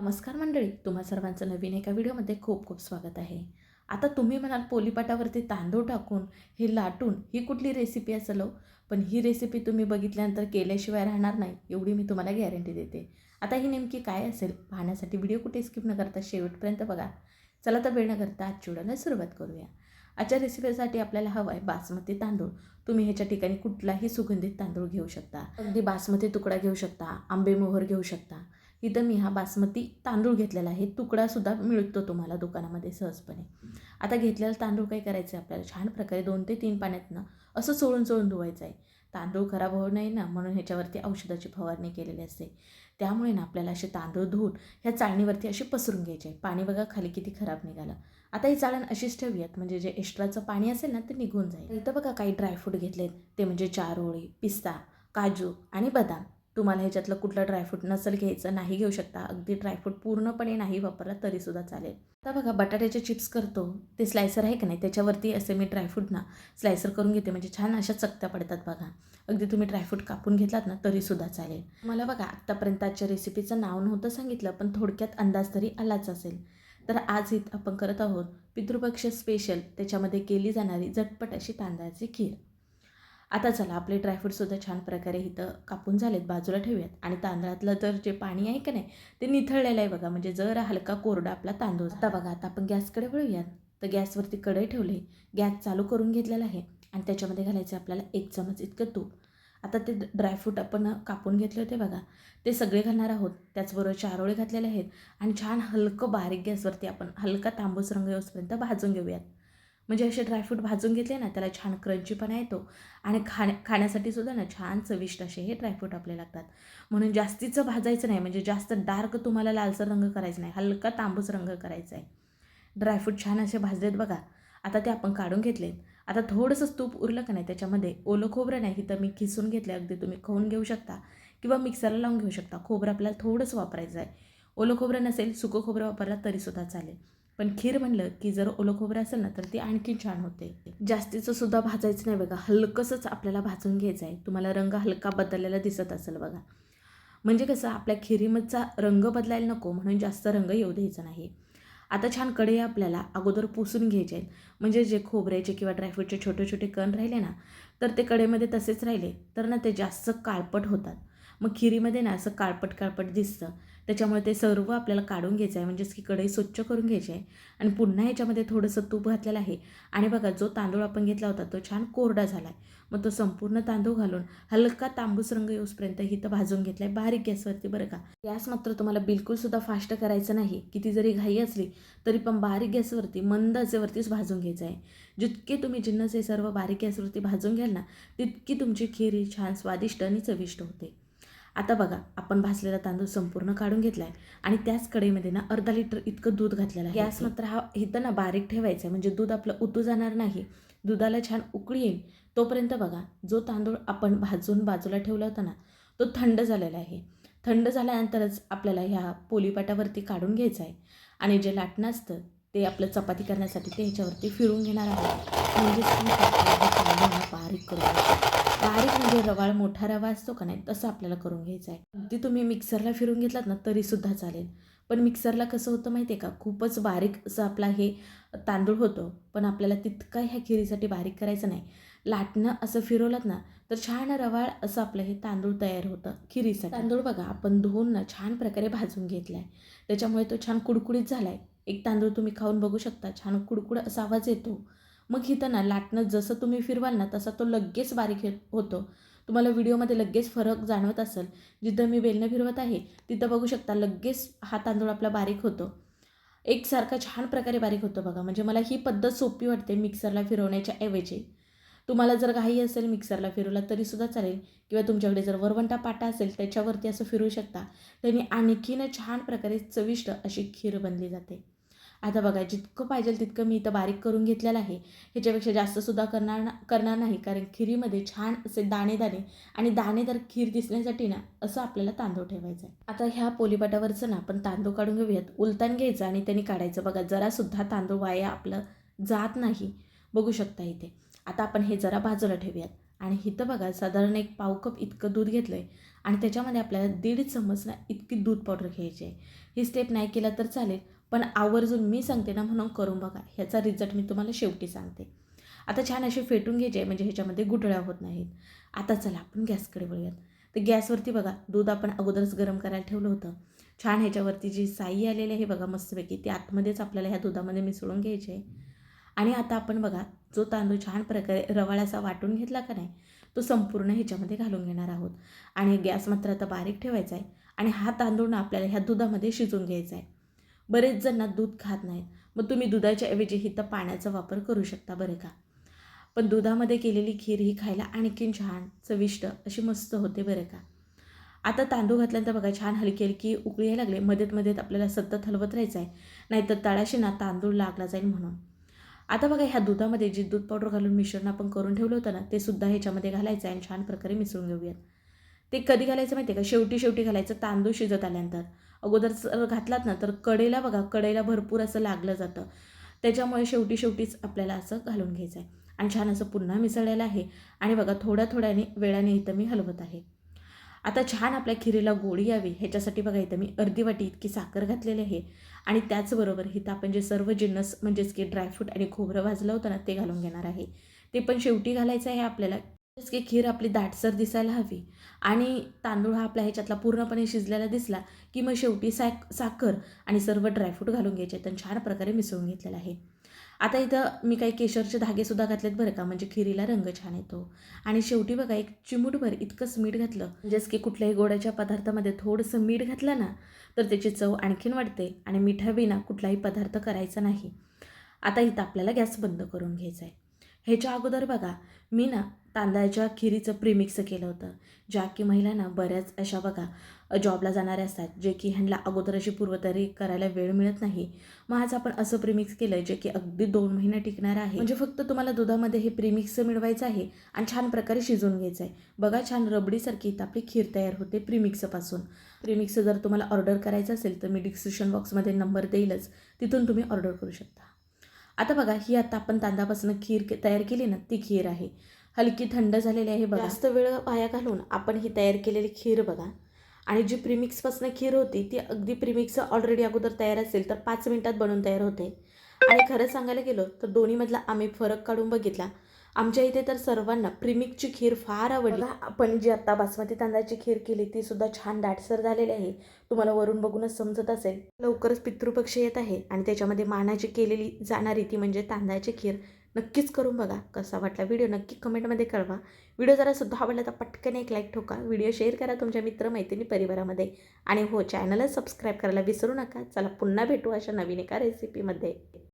नमस्कार मंडळी तुम्हा सर्वांचं नवीन एका व्हिडिओमध्ये खूप खूप स्वागत आहे. आता तुम्ही म्हणाल पोलीपाटावरती तांदूळ टाकून हे लाटून ही कुठली रेसिपी असलो हो? पण ही रेसिपी तुम्ही बघितल्यानंतर केल्याशिवाय राहणार नाही एवढी मी तुम्हाला गॅरंटी देते. आता ही नेमकी काय असेल पाहण्यासाठी व्हिडिओ कुठे स्किप न करता शेवटपर्यंत बघा. चला तर वेळ न करता आज व्हिडिओला सुरुवात करूया. आजच्या रेसिपीसाठी आपल्याला हवा आहे बासमती तांदूळ. तुम्ही ह्याच्या ठिकाणी कुठलाही सुगंधित तांदूळ घेऊ शकता. अगदी बासमती तुकडा घेऊ शकता आंबे मोहर घेऊ शकता. इथं मी हा बासमती तांदूळ घेतलेला आहे. तुकडासुद्धा मिळतो तुम्हाला दुकानामध्ये सहजपणे. आता घेतलेला तांदूळ काय करायचं आहे आपल्याला? छान प्रकारे दोन ते तीन पाण्यातनं असं चोळून चोळून धुवायचं आहे तांदूळ खराब होऊ नये ना म्हणून ह्याच्यावरती औषधाची फवारणी केलेली असते. त्यामुळे ना आपल्याला असे तांदूळ धुवून ह्या चाळणीवरती असे पसरून घ्यायचे आहे पाणी बघा खाली किती खराब निघालं. आता ही चाळण अशीच ठेवूयात. म्हणजे जे एक्स्ट्राचं पाणी असेल ना ते निघून जाईल. इथं बघा काही ड्रायफ्रूट घेतलेत. ते म्हणजे चारोळी पिस्ता काजू आणि बदाम. तुम्हाला ह्याच्यातलं कुठलं ड्रायफ्रूट नसेल घ्यायचं नाही घेऊ शकता. अगदी ड्रायफ्रूट पूर्णपणे नाही वापरला तरीसुद्धा चालेल. आता बघा बटाट्याचे चिप्स करतो. ते स्लायसर आहे का नाही? त्याच्यावरती असे मी ड्रायफ्रूट ना स्लायसर करून घेते. म्हणजे छान अशा चकत्या पडतात बघा. अगदी तुम्ही ड्रायफ्रूट कापून घेतलात ना तरीसुद्धा चालेल. मला बघा आत्तापर्यंत आजच्या रेसिपीचं नाव नव्हतं सांगितलं पण थोडक्यात अंदाज तरी आलाच असेल. तर आज इथं आपण करत आहोत पितृपक्ष स्पेशल त्याच्यामध्ये केली जाणारी झटपट अशी तांदळाची खीर. आता चला आपले ड्रायफ्रूटसुद्धा छान प्रकारे इथं कापून झालेत बाजूला ठेवूयात. आणि तांदळातलं तर जे पाणी आहे का नाही ते निथळलेलं आहे बघा. म्हणजे जर हलका कोरडा आपला तांदूळ आता बघा आता आपण गॅसकडे वळूयात. तर गॅसवरती कढई ठेवली. गॅस चालू करून घेतलेला आहे. आणि त्याच्यामध्ये घालायचं आपल्याला एक चमच इतकं तूप. आता ते ड्रायफ्रूट आपण कापून घेतले होते बघा. ते सगळे घालणार आहोत. त्याचबरोबर चारोळे घातलेले आहेत. आणि छान हलकं बारीक गॅसवरती आपण हलका तांबूस रंग येऊसपर्यंत भाजून घेऊयात. म्हणजे असे ड्रायफ्रूट भाजून घेतले ना त्याला छान क्रंचीपणा येतो. आणि खाण्या खाण्यासाठी सुद्धा ना छान चविष्ट असे हे ड्रायफ्रूट आपले लागतात. म्हणून जास्तीचं भाजायचं नाही म्हणजे जास्त डार्क तुम्हाला लालसर रंग करायचा नाही हलका तांबूस रंग करायचा आहे. ड्रायफ्रूट छान असे भाजलेत बघा. आता ते आपण काढून घेतले. आता थोडंसं तूप उरलं का नाही त्याच्यामध्ये ओलं खोबरं नाही तर मी खिसून घेतलं अगदी तुम्ही खाऊन घेऊ शकता. किंवा मिक्सरला लावून घेऊ शकता. खोबरं आपल्याला थोडंसं वापरायचं आहे. ओलं खोबरं नसेल सुकं खोबरं वापरला तरीसुद्धा चालेल. पण खीर म्हणलं की जर ओलं खोबरं असेल ना तर ती आणखी छान होते. जास्तीचं सुद्धा भाजायचं नाही बघा. हलकंसंच आपल्याला भाजून घ्यायचं आहे. तुम्हाला रंग हलका बदललेला दिसत असेल बघा. म्हणजे कसं आपल्या खिरीमधचा रंग बदलायला नको म्हणून जास्त रंग येऊ द्यायचा नाही. आता छान कढई आपल्याला अगोदर पुसून घ्यायचे आहेत. म्हणजे जे खोबऱ्याचे किंवा ड्रायफ्रूटचे छोटे छोटे कण राहिले ना तर ते कढईमध्ये तसेच राहिले तर ना ते जास्त काळपट होतात. मग खिरीमध्ये ना असं काळपट काळपट दिसतं. त्याच्यामुळे ते सर्व आपल्याला काढून घ्यायचं आहे. म्हणजेच की कढई स्वच्छ करून घ्यायची आहे. आणि पुन्हा ह्याच्यामध्ये थोडंसं तूप घातलेलं आहे. आणि बघा जो तांदूळ आपण घेतला होता तो छान कोरडा झाला आहे मग तो संपूर्ण तांदूळ घालून हलका तांबूस रंग येऊसपर्यंत ही तर भाजून घेतला आहे बारीक गॅसवरती बरं का. गॅस मात्र तुम्हाला बिलकुलसुद्धा फास्ट करायचं नाही. किती जरी घाई असली तरी पण बारीक गॅसवरती मंद असेवरतीच भाजून घ्यायचं आहे. जितके तुम्ही जिन्नस हे सर्व बारीक गॅसवरती भाजून घ्याल ना तितकी तुमची खिरी छान स्वादिष्ट आणि चविष्ट होते. आता बघा आपण भाजलेला तांदूळ संपूर्ण काढून घेतला आहे आणि त्याच कढईमध्ये ना अर्धा लिटर इतकं दूध घातलेलं आहे. गॅस मात्र हा इथं ना बारीक ठेवायचा आहे म्हणजे दूध आपलं उतू जाणार नाही. दुधाला छान उकळी येईल. तोपर्यंत बघा जो तांदूळ आपण भाजून बाजूला ठेवला होता ना तो थंड झालेला आहे. थंड झाल्यानंतरच आपल्याला ह्या पोलीपाटावरती काढून घ्यायचं आहे. आणि जे लाटणं असतं ते आपलं चपाती करण्यासाठी ते ह्याच्यावरती फिरून घेणार आहे म्हणजेच बारीक करून बारीक म्हणजे रवाळ मोठा रवा असतो का नाही तसं आपल्याला करून घ्यायचं आहे. अगदी तुम्ही मिक्सरला फिरून घेतलात ना तरीसुद्धा चालेल. पण मिक्सरला कसं होतं माहिती आहे का? खूपच बारीक असं आपला हे तांदूळ होतो पण आपल्याला तितका ह्या खिरीसाठी बारीक करायचं नाही. लाटणं असं फिरवलं ना तर छान रवाळ असं आपलं हे तांदूळ तयार होतं खिरीसाठी. तांदूळ बघा आपण धुवून ना छान प्रकारे भाजून घेतला आहे त्याच्यामुळे तो छान कुडकुडीत झाला आहे एक तांदूळ तुम्ही खाऊन बघू शकता छान कुडकुड असा आवाज येतो. मग इथं ना लाटणं जसं तुम्ही फिरवाल ना तसा तो लगेच बारीक होतो. तुम्हाला व्हिडिओमध्ये लगेच फरक जाणवत असेल. जिथं मी बेलनं फिरवत आहे तिथं बघू शकता लगेच हा तांदूळ आपला बारीक होतो. एकसारखा छान प्रकारे बारीक होतो बघा. म्हणजे मला ही पद्धत सोपी वाटते मिक्सरला फिरवण्याच्या ऐवजी. तुम्हाला जर घाई असेल मिक्सरला फिरवला तरीसुद्धा चालेल. किंवा तुमच्याकडे जर वरवंटा पाटा असेल त्याच्यावरती असं फिरू शकता. त्यांनी आणखीन छान प्रकारे चविष्ट अशी खीर बनली जाते. आता बघा जितकं पाहिजे तितकं मी इथं बारीक करून घेतलेलं आहे. ह्याच्यापेक्षा जास्तसुद्धा करणार ना करणार नाही कारण खिरीमध्ये छान असे दाणेदाणे दाणे आणि दाणेदार खीर दिसण्यासाठी ना असं आपल्याला तांदूळ ठेवायचं आहे. आता ह्या पोलीपाटावरचं ना आपण तांदूळ काढून घेऊयात. उलतान घ्यायचं आणि त्यांनी काढायचं. बघा जरासुद्धा तांदूळ वाया आपलं जात नाही. बघू शकता इथे. आता आपण हे जरा बाजूला ठेवूयात. आणि इथं बघा साधारण एक पाव कप इतकं दूध घेतलं आहे आणि त्याच्यामध्ये आपल्याला दीड चम्मच ना इतकी दूध पावडर घ्यायची आहे. ही स्टेप नाही केला तर चालेल. पण आवर्जून मी सांगते ना म्हणून करून बघा ह्याचा रिझल्ट मी तुम्हाला शेवटी सांगते. आता छान असे फेटून घ्यायचे म्हणजे ह्याच्यामध्ये गुठळ्या होत नाहीत. आता चला आपण गॅसकडे वळूयात. तर गॅसवरती बघा दूध आपण अगोदरच गरम करायला ठेवलं होतं. छान ह्याच्यावरती जी साई आलेली आहे बघा मस्तपैकी ती आतमध्येच आपल्याला ह्या दुधामध्ये मिसळून घ्यायची आहे. आणि आता आपण बघा जो तांदूळ छान प्रकारे रवाळ्याचा वाटून घेतला का नाही तो संपूर्ण ह्याच्यामध्ये घालून घेणार आहोत. आणि गॅस मात्र आता बारीक ठेवायचा आहे. आणि हा तांदूळ ना आपल्याला ह्या दुधामध्ये शिजवून घ्यायचा आहे. बरेच जण ना दूध खात नाहीत. मग तुम्ही दुधाच्या ऐवजी इथं पाण्याचा वापर करू शकता बरं का? पण दुधामध्ये केलेली खीर ही खायला आणखीन छान चविष्ट अशी मस्त होते बरं का? आता तांदूळ घातल्यानंतर बघा छान हलकी हलकी उकळी यायला लागले. मध्येत मध्येत आपल्याला सतत हलवत राहायचं आहे नाहीतर तळाशी ना तांदूळ लागला जाईल म्हणून. आता बघा ह्या दुधामध्ये जी दूध पावडर घालून मिश्रण आपण करून ठेवलं होतं ना ते सुद्धा ह्याच्यामध्ये घालायचं आहे आणि छान प्रकारे मिसळून घेऊयात. ते कधी घालायचं माहिती आहे का? शेवटी शेवटी घालायचं तांदूळ शिजत आल्यानंतर. अगोदर जर घातलात ना तर कडेला बघा कडेला भरपूर असं लागलं जातं. त्याच्यामुळे शेवटी शेवटीच आपल्याला असं घालून घ्यायचं आहे आणि छान असं पुन्हा मिसळलेलं आहे. आणि बघा थोड्या थोड्याने वेळाने इथं मी हलवत आहे. आता छान आपल्या खिरीला गोडी यावी. ह्याच्यासाठी बघा इथं मी अर्धी वाटी इतकी साखर घातलेली आहे. आणि त्याचबरोबर इथं आपण जे सर्व जिन्नस म्हणजेच की ड्रायफ्रूट आणि खोबरं भाजलं होतं ना ते घालून घेणार आहे. ते पण शेवटी घालायचं आहे आपल्याला. की खीर आपली दाटसर दिसायला हवी. आणि तांदूळ हा आपल्या ह्याच्यातला पूर्णपणे शिजलेला दिसला की मग शेवटी साक साखर आणि सर्व ड्रायफ्रूट घालून घ्यायचे तर छान प्रकारे मिसळून घेतलेलं आहे. आता इथं मी काही केशरचे धागेसुद्धा घातलेत बरं का म्हणजे खिरीला रंग छान येतो. आणि शेवटी बघा एक चिमूटभर इतकंच मीठ घातलं. म्हणजेच की कुठल्याही गोड्याच्या पदार्थामध्ये थोडंसं मीठ घातलं ना तर त्याची चव आणखीन वाढते आणि मिठाविना कुठलाही पदार्थ करायचा नाही. आता इथं आपल्याला गॅस बंद करून घ्यायचा आहे. ह्याच्या अगोदर बघा मी ना तांदळाच्या खिरीचं प्रीमिक्स केलं होतं. ज्या की महिलांना बऱ्याच अशा बघा जॉबला जाणाऱ्या असतात जे की ह्यांना अगोदर अशी पूर्वतयारी करायला वेळ मिळत नाही. मग आज आपण असं प्रीमिक्स केलं आहे जे की अगदी दोन महिने टिकणार आहे. म्हणजे फक्त तुम्हाला दुधामध्ये हे प्रीमिक्स मिळवायचं आहे आणि छान प्रकारे शिजवून घ्यायचं आहे बघा छान रबडीसारखी इथं आपली खीर तयार होते प्रीमिक्सपासून प्रीमिक्स जर तुम्हाला ऑर्डर करायचं असेल तर मी डिस्क्रिप्शन बॉक्समध्ये नंबर देईलच. तिथून तुम्ही ऑर्डर करू शकता. आता बघा ही आता आपण तांदळापासून खीर तयार केली ना ती खीर आहे. हलकी थंड झालेली आहे बघा. जास्त वेळ वाया घालून आपण ही तयार केलेली खीर बघा. आणि जी प्रीमिक्सपासून खीर होती ती अगदी प्रीमिक्स ऑलरेडी अगोदर तयार असेल तर पाच मिनिटात बनवून तयार होते. आणि खरं सांगायला गेलो तर दोन्हीमधला आम्ही फरक काढून बघितला. आमच्या इथे तर सर्वांना प्रीमिक्सची खीर फार आवडली. आपण जी आता बासमती तांदळाची खीर केली ती सुद्धा छान दाटसर झालेली आहे. तुम्हाला वरून बघूनच समजत असेल. लवकरच पितृपक्ष येत आहे आणि त्याच्यामध्ये मानाची केलेली जाणारी ती म्हणजे तांदळाची खीर. नक्कीच करून बघा कसा वाटला व्हिडिओ. नक्की कमेंटमध्ये कळवा. व्हिडिओ जरा सुद्धा आवडला तर पटकन एक लाईक ठोका. व्हिडिओ शेअर करा तुमच्या मित्रमैत्रिणी परिवारामध्ये. आणि हो चॅनलला सबस्क्राईब करायला विसरू नका. चला पुन्हा भेटू अशा नवीन एका रेसिपीमध्ये